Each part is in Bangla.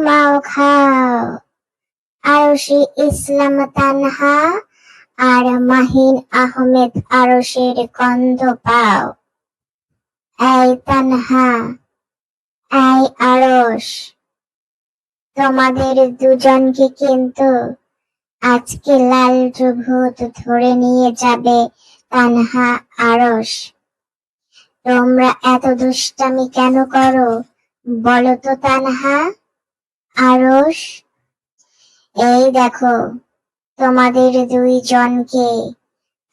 ঘুমাও খাও আরশি ইসলাম তানহা আর মাহিন আহমেদ আরশের গন্ধ পাও। এই তানহা, এই আরশ, তোমাদের দুজনকে কিন্তু আজকে লাল ভূত ধরে নিয়ে যাবে তানহা আরশ। তোমরা এত দুষ্টামি কেন করো বলো তো তানহা? আরশ এই দেখো, তোমাদের দুইজনকে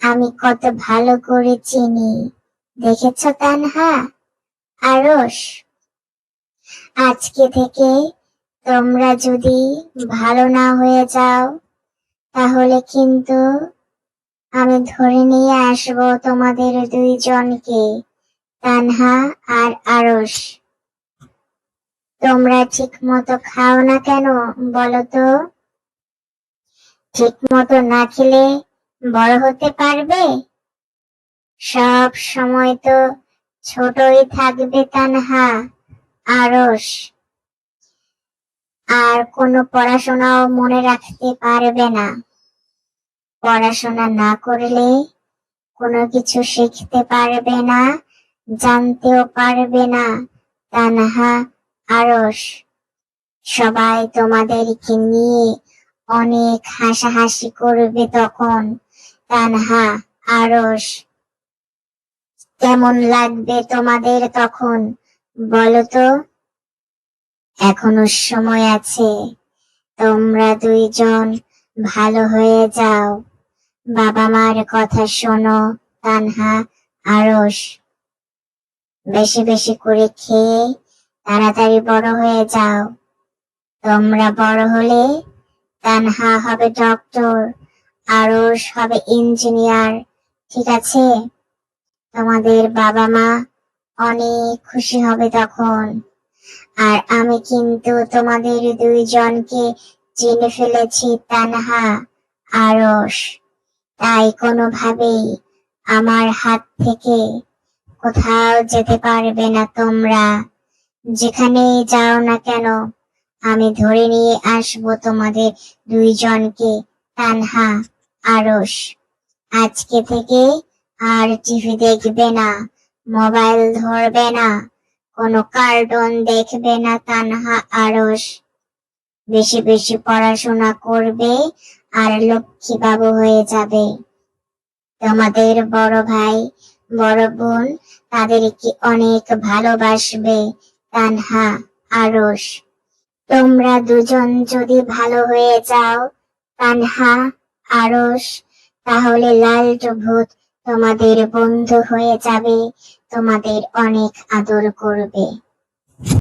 আমি কত ভালো করে চিনি। দেখেছ তানহা? আরশ আজকে থেকে তোমরা যদি ভালো না হয়ে যাও, তাহলে কিন্তু আমি ধরে নিয়ে আসব তোমাদের দুইজনকে, তানহা আর আরশ তোমরা ঠিক মতো খাও না কেন, বলো তো? ঠিক মতো না খেলে বড় হতে পারবে? সব সময় তো ছোটই থাকবে তানহা, আরশ। আর কোনো পড়াশোনাও মনে রাখতে পারবে না। পড়াশোনা না করলে কোনো কিছু শিখতে পারবে না, জানতেও পারবে না, তানহা। আরশ। সবাই তোমাদেরকে নিয়ে অনেক হাসাহাসি করবে তখন। তানহা, আরশ, কেমন লাগবে তোমাদের তখন? বলো তো। এখনও সময় আছে। তোমরা দুইজন ভালো হয়ে যাও। বাবা মার কথা শোনো, তানহা, আরশ। বেশি বেশি করে খেয়ে তাড়াতাড়ি বড় হয়ে যাও। তোমরা বড় হলে তানহা হবে ডক্টর আরশ হবে ইঞ্জিনিয়ার, ঠিক আছে? তোমাদের বাবা মা অনেক খুশি হবে তখন। আর আমি কিন্তু তোমাদের দুইজনকে চিনে ফেলেছি, তানহা, আরশ। তাই কোনোভাবেই আমার হাত থেকে কোথাও যেতে পারবে না তোমরা। যেখানেই যাও না কেন, আমি ধরে নিয়ে আসব তোমাদের দুইজনকে, তানহা, আরশ। আজকে থেকে আর টিভি দেখবে না, মোবাইল ধরবে না, কোনো কার্টুন দেখবে না তানহা, আরশ। বেশি বেশি পড়াশোনা করবে আর লক্ষ্মী বাবু হয়ে যাবে। তোমাদের বড় ভাই, বড় বোন, তাদেরকে অনেক ভালোবাসবে। তানহা, আরশ। তোমরা দুজন যদি ভালো হয়ে যাও, তানহা, আরশ, তাহলে লাল ভূত তোমাদের বন্ধু হয়ে যাবে, তোমাদের অনেক আদর করবে।